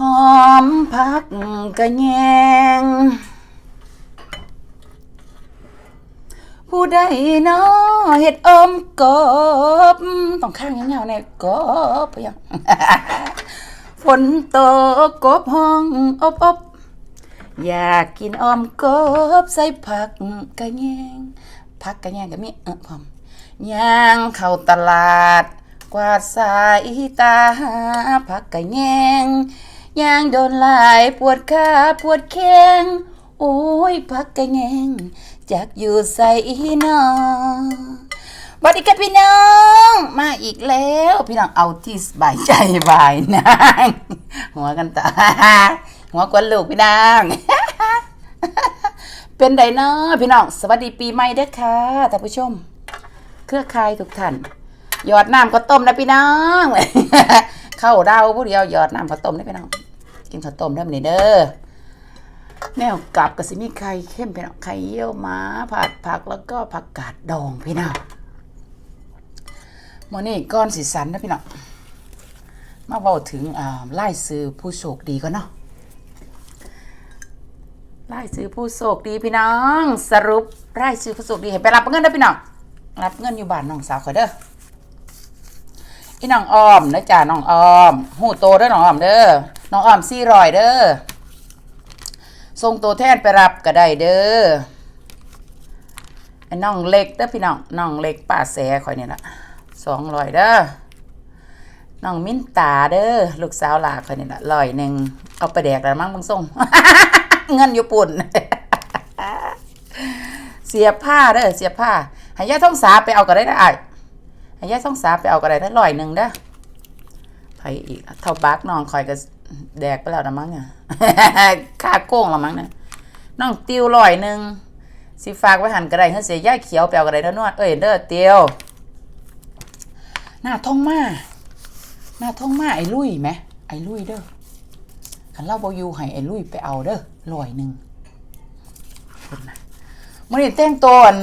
หอมพักกระแยง ผู้ใดเนาะเฮ็ดอมกบต้องข้างยาวๆแน่กบไปยังฝนตกกบห้องอบอบอยากกินออมกบใส่ผักกระแยงผักกระแยงก็มีเออพร้อมย่างเข้าตลาด กวาดสายตาหาผักกระแยง ย่างโดนหลายปวดขาปวดแข้งโอ้ยผักกระแยงจากอยู่ใส่นอสวัสดีครับพี่น้อง มาอีกแล้ว พี่น้องเอาที่สบายใจบายนางหัวกันตาหัวกวนลูกพี่น้องเป็นไดเนาะพี่น้องสวัสดีปีใหม่เด้อค่ะท่านผู้ชม เครือข่ายทุกท่านหยอดน้ำข้าวต้มนะพี่น้องเข้าดาวผู้เดียวหยอดน้ำข้าวต้มนะพี่น้อง กินข้าวต้มเริ่มนี่เด้อแนวกับกับสิมีไข่เข้มพี่น้องไข่เยี่ยวม้าผัดผักแล้วก็ผักกาดดองพี่น้องมื่อนี้ก้อนสีสันนะพี่น้องมาเว้าถึงอ่าไล่ซื้อผู้โชคดีก่อนเนาะไล่ซื้อผู้โชคดีพี่น้อง สรุปไล่ซื้อผู้โชคดีให้ไปรับเงินเด้พี่น้องรับเงินอยู่บ้านน้องสาวขอยเด้ออีน้องออมนะจ้าน้องออม หูโตเด้อน้องออมเด้อ น้องออมซี่รอยเด้อส่งตัวแทนไปรับก็ได้เด้อไอ้น้องเล็กเด้อพี่น้องน้องเล็กป้าแสข่อยเนี่ล่ะสองรอยเด้อน้องมิ้นตาเด้อลูกสาวหลาคนนี้ละรอยหนึ่งเอาไปแดกแล้วมั้งมึงส่งเงินอยู่ปุ่นเสียผ้าเด้อเสียผ้าให้ย่าท่องสาไปเอาก็ได้นะไอ้ายให้ย่าท่องสาไปเอาก็ได้ถ้าร้อยหนึ่งเด้อไผอีกเท่าบักน้องคอยก็ แดกไปแล้วนะมั้งอะค่าโก้งละมั้งเนี่ยน้องติวร้อยหนึ่งสิฝากไว้หันก็ได้เฮ้ยเสียย่าเขียวไปเอาก็ได้เด้อนวดเอ้ยเด้อเตียวหน้าท่องมาหน้าท่องมาไอ้ลุยไหมไอ้ลุยเด้อขันเล่าบอยู่ให้ไอ้ลุยไปเอาเด้อลอยหนึ่งคนนะมื่อนี้แต่งตัวอัน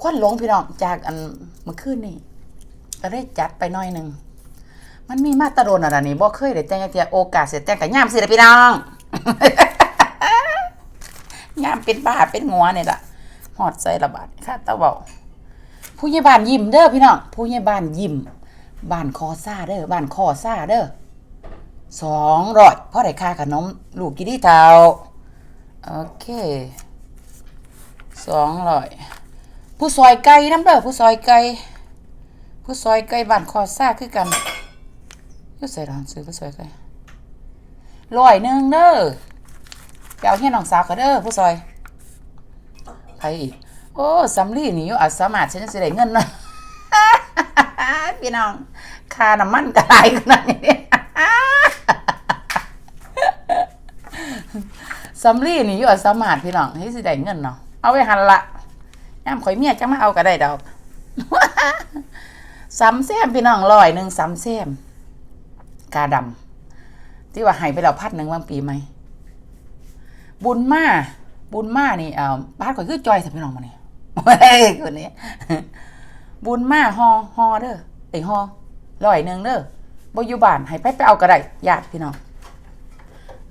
ควันหลงพี่น้องจากอันเมื่อคืนนี่ก็ได้จัดไปน่อยหนึ่ง มันมีมาตรโดนอะไรนี่บ่เคยได้แต่งจักเทียโอกาสเสียแต่งกับย่ามสิเด้อพี่น้อง ย่ามเป็นบ้าเป็นงัวเนี่ยล่ะหอดใส่ระบาดค่ะตะเบาผู้ใหญ่บ้านยิ้มเด้อพี่น้องผู้ใหญ่บ้านยิ้มบ้านคอซ่าเด้อบ้านคอซ่าเด้อสองร้อยพ่อได้ค่าขนมลูกกี่ที่เท่าโอเคสองร้อยผู้ซอยไก่น้ำเด้อผู้ซอยไก่ผู้ซอยไก่บ้านคอซ่าคือกัน ก็ใส่ร้านซื้อผู้ซอยไก่ร้อยหนึ่งเด้อไปเอาเฮียน้องสาวเขาเด้อผู้ซอยใครอีก โอ้สำลีนี่อยู่อาจสามารถฉันจะได้เงินนะพี่น้องค่าน้ำมันก็หลายขนาดนี้สำลีนี่อยู่อาจสามารถพี่น้องให้สิได้เงินเนาะเอาไว้หันละย่ามข่อยเมียจังมาเอาก็ได้ดอกซ้ำแซมพี่น้องร้อยหนึ่งซ้ำแซม กาดำที่ว่าให้ไปแล้วพัดหนึ่งวันปีไหมบุญมาบุญมานี่เอ่อบ้านข่อยคือจอยสัพี่น้องมาเนี่ยเฮ้ยคนนี้บุญมาฮอฮอเด้อไอฮอร้อยหนึ่งเด้อบ่อยู่บ้านให้ไปไปเอาก็ได้ญาติพี่น้อง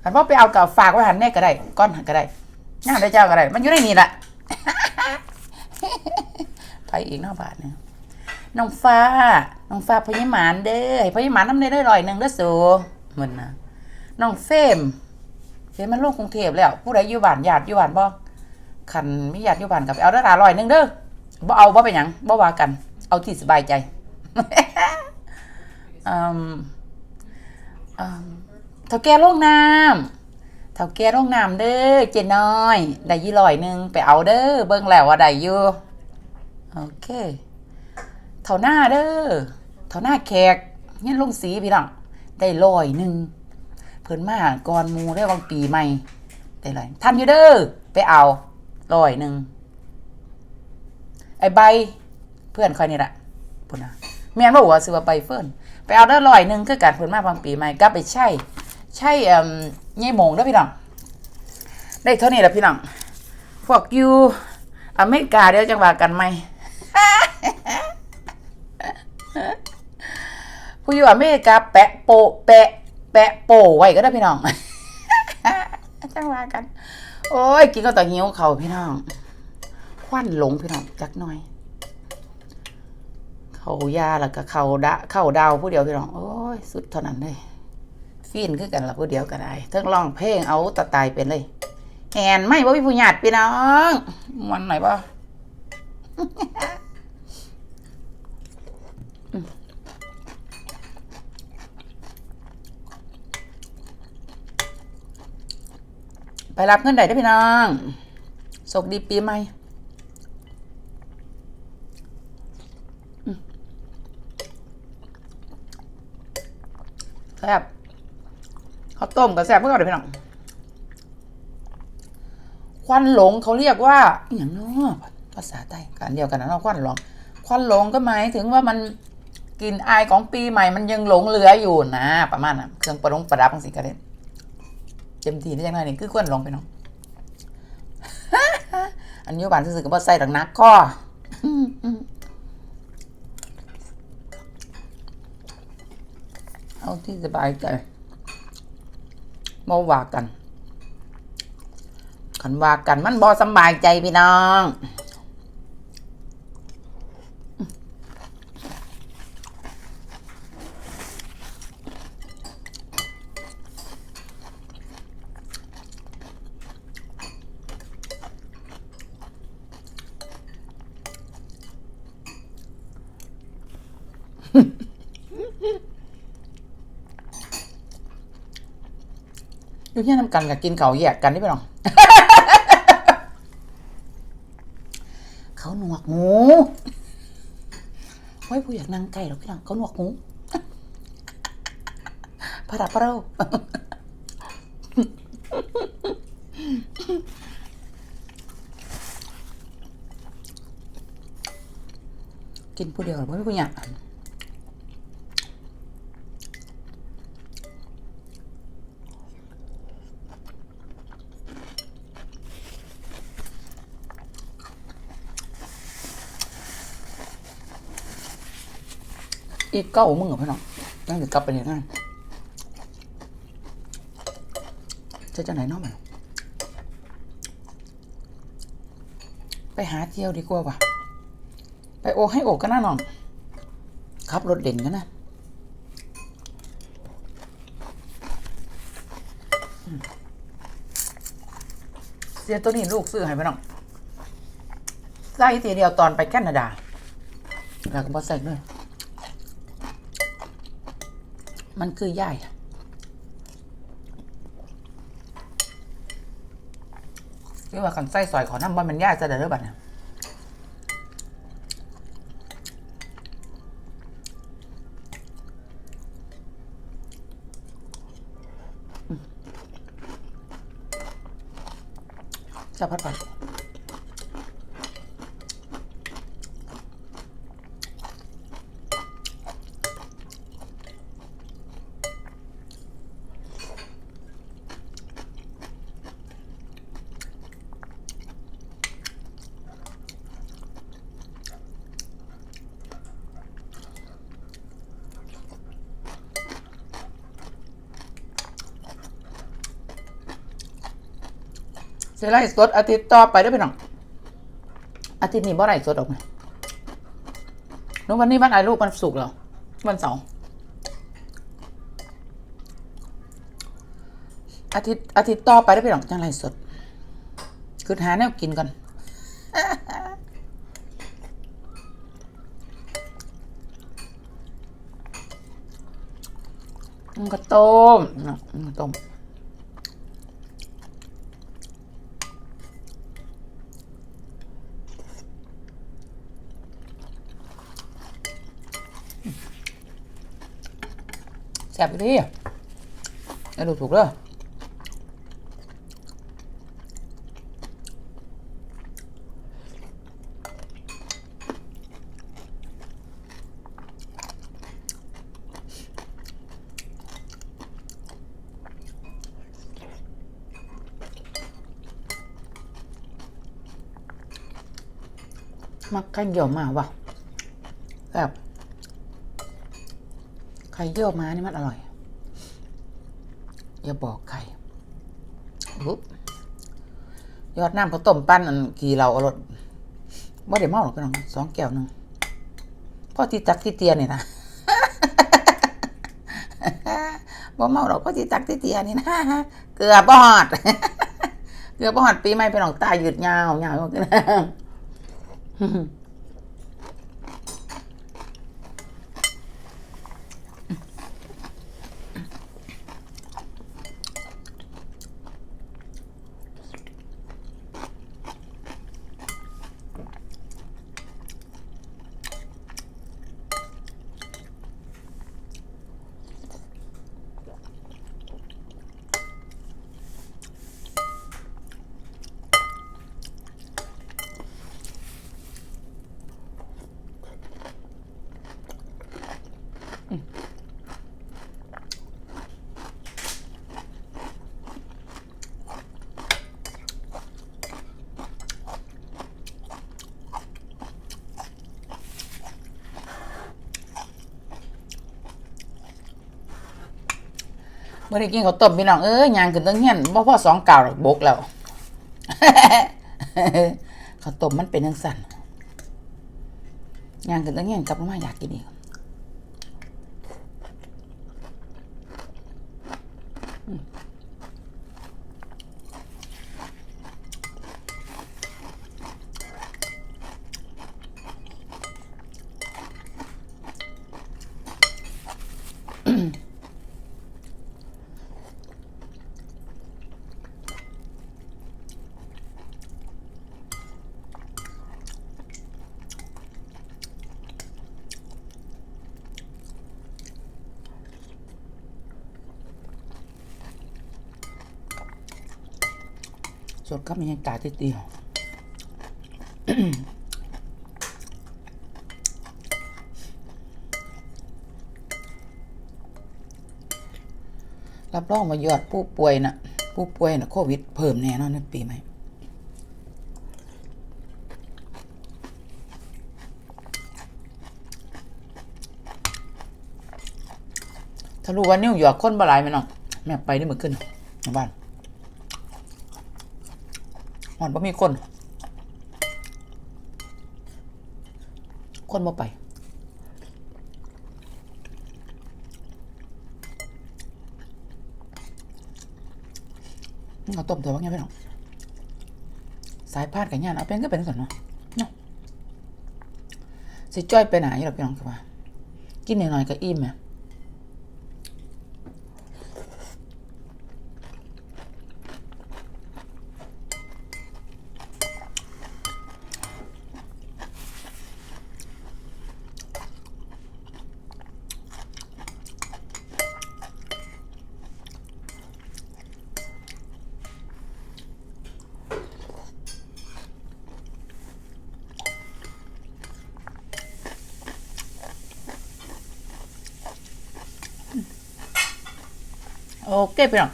คันว่าไปเอากับฝากไว้หันแน่ก็ได้ก้อนหันก็ได้ญาติได้เจ้าก็ได้ มันอยู่ในนี่แหละไปอีกเนอกบาทเนี่ย น้องฟ้า น้องฟ้าพญหมานเด้อให้พญหมานน้ำเนได้ร้อยหนึ่งเด้อสูมันนะน้องเฟมเห็นมันลงกรุงเทพแล้ว ผู้ใดอยู่บ้านญาติอยู่บ้านบ่คันมีญาติอยู่บ้านกับเอาเด้ลาร้อยหนึ่งเด้อบ่เอาบ่เป็นหยังบ่ว่ากัน เอาที่สบายใจอืมอืมเท่าแก่โรงน้ำเท่าแก่โรงน้ำเด้อเจน้อย ได้ยี่ร้อยหนึ่งไปเอาเด้อเบิ่งแล้วว่าได้อยู่โอเค เท่าหน้าเด้อเท่าหน้าแขกเงี้ยลงสีพี่น้องได้ร้อยหนึ่งเพิ่นมาก่อนมูได้บางปีใหม่ได้ไรท่านอยู่เด้อไปเอาร้อยหนึ่งไอ้ใบเพื่อนคอยนี่แหละพุ่นนะแม่นบอกว่าซื้อว่าใบเฟิร์นไปเอาได้ร้อยหนึ่งคือกันเพิ่นมาบางปีใหม่กลับไปใช่ใช่เอ่มยี่โมงเด้อพี่น้องได้เท่านี้แหละพี่น้องพวกอยู่อเมริกาเดี๋ยวจังว่ากันไหม ผู้อยู่อเมริกาแปะโปะแปะ แปะโปไว้ก็ได้พี่น้องจังว่ากัน โอ้ยกินก็ต่อหิวเขาพี่น้อง ควันหลงพี่น้องจักหน่อย เขายาแล้วก็เขาดะเข้าดาวผู้เดียวพี่น้อง โอ้ยสุดเท่านั้นเลยฟีนคือกันละผู้เดียวก็ได้เทั้งร้องเพลงเอาตะตายเป็นเลยแอนไม่ว่าพี่ผู้หยาดพี่น้องมันหน่อยป่ะ รับเงินได้ด้อพี่น้องสกดีปีใหม่แซ่บข้าวต้มกับแซ่บเพื่อเอาเดี๋ยวพี่น้อง ควันหลงเขาเรียกว่าอย่างนาะภาษาใต้กันเดียวกันนะเนาควันหลง ควันหลงก็หมายถึงว่ามันกลิ่นอายของปีใหม่มันยังหลงเหลืออยู่นะ ประมาณนั้นเครื่องประดงประดับบางสิ่งก็ได้ เต็มทีได้ยังไงนี่คือควันหลงไปน้องอันนี้บานซื่อๆก็บ่ใส่ดังนักข้อเอาที่สบายใจมาว่ากันขันว่ากันมันบอสบายใจพี่น้อง อยู่ที่น้ำกันกับกินเขาแยกกันได้ไหมน้องเขาหนวกหมูไว้ผู้อยากนั่งไก่หรอกพี่น้องเขาหนวกหมูพระดับพระเรากินผู้เดียวหรือไม่ผู้อยา อีกเก้ามึงเหรอพี่น้องตั้งแต่กลับไปเนี่ยนั่นจะจะไหนเน้องมันไปหาเที่ยวดีกว่าว่ะ ไปโอให้โอกกันนะน้องขับรถเด่นกันนะเสียตัวนี้ลูกซื้อให้ไปน้องใส่ทีเดียวตอนไปแคนาดา แล้วก็บอใส่เลย มันคือย่ายเรียกว่ากันไส้ซอยขอน้ำว่ามันย่ายจะเด้อบัดเนี่ยจะพัดไป สียไล่สดอาทิตย์ต่อไปได้อพี่น้องอาทิตย์นี้บ่ไรสดออกมาหนูวันนี้วันอะไรลูกวันศุกร์เหรอวันเสาร์อาทิตย์อาทิตย์ต่อไปได้อพี่น้องจังไรสด คือหาแนวกินก่อน มันก็ต้มนะมันก็ต้ม แซ่บดีแล้วดูถูกเลยมักไข่เยี่ยวมากว่ะแบบ ไข่เยี่ยวมานี่มันอร่อย อย่าบอกใครอุ๊บยอดน้ำข้าวต้มปั้นอันกี่เราเอารถบ่ได้เมาหรอกพี่น้องสองแก้วหนึงพ่อที่ตักที่เตียนี่นะบ่เมาหรอกพ่อที่ตักที่เตียนี่นะเกลือบ่ฮอดเกลือบ่ฮอดปีใหม่พี่น้องตายหยุดยาวยาวกัน มื่อได้กินข้าวต้มพี่น้องเอ้ยยางขึ้นตั้งเฮียนบ่พอสองเก่าหรอกบกแล้วข้าวต้มมันเป็นยังสั่นยางขึ้นตั้งเฮียนกลับมาอยากกินอีก สดครับมันยังตาตีๆรับรองว่ายอดผู้ป่วยนะผู้ป่วยนะโควิดเพิ่มแน่นอนในปีใหม่ถ้ารู้ว่านิวยอร์กคนบ่หลายไหมน้องแม่ไปนี่มือขึ้นในบ้าน หอนบ่มีคน คนบ่ไป เอาต้มเถอะว่าไงพี่น้องสายพาดกับย่านเอาเป็นก็เป็นสันเนาะเนาะสิจ้อยไปไหนหรอพี่น้องครับว่า กินหน่อยๆก็อิ่มแห โอเคพี่น้อง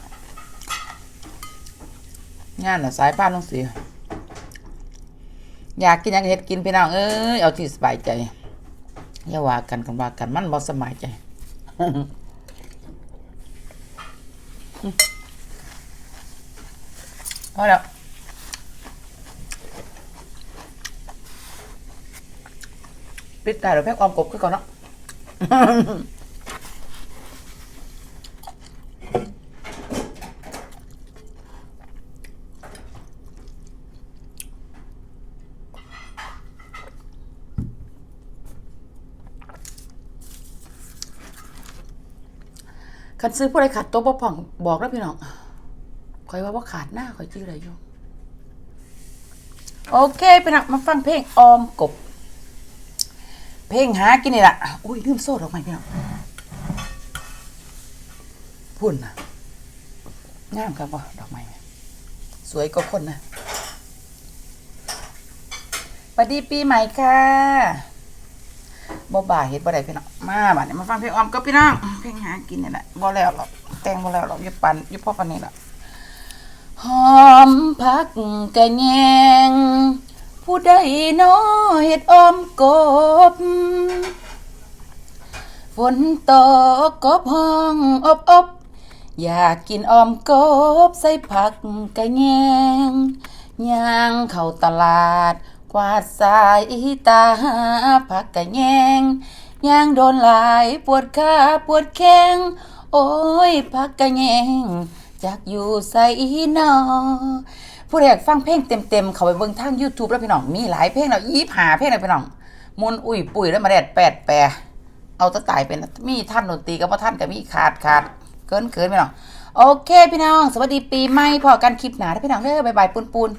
งานน่ะสายป้านต้องเสียอยากกินหยังก็เฮ็ดกินพี่น้องเอ้ยเอาที่สบายใจอย่าว่ากันกันว่ากันมันบ่สบายใจพอแล้วปิดตาเดี๋ยวแพ็กออมกบขึ้นก่อนเนาะ คันซื้อผู้ใดขาดตัวบ่ผ่องบอกแล้วพี่น้องคอยว่าว่าขาดหน้าคอยชื่ออะไรอยู่ โอเคพี่น้องมาฟังเพลงออมกบ เพลงหากินนี่แหละอุ้ยลืมโซ่ดอกไม้พี่น้องพุ่นนะงามครับว่าดอกไม้สวยก็คนนะสวัสดีปีใหม่ค่ะ บ่บ่าเฮ็ดบ่ได้พี่น้องมาบัดนี้มาฟังเพลงออมกับพี่น้องเพลงหากินนี่แหละบ่แล้วหรอกแต่งบ่แล้วหรอกอยู่ปันอยู่พ่อปันนี่แหละหอมพักกะแยงผู้ใดน้อเฮ็ดออมกบฝนตกกบห้องอบอบอยากกินออมกบใส่ผักกะแยงย่างเข้าตลาด กวาดสายตาหาผักกะแยงย่างโดนหลายปวดขาปวดแข้งโอ้ยผักกะแยงจากอยู่ใส่นอผู้ใดอยากฟังเพลงเต็มๆ เขาไปเบิ่งทาง YouTube แล้วพี่น้อง มีหลายเพลงแล้วยีบหาเพลงแล้วพี่น้องมนอุ้ยปุ๋ยแล้วมาแดดแปดแปรเอาตะตายเป็นมีท่านดนตรีกับว่าท่านกับมีขาดขาดเกินเกินพี่น้อง โอเคพี่น้อง สวัสดีปีใหม่พอกันคลิปหนาเด้อพี่น้องเด้อบ๊ายบายปุนปุน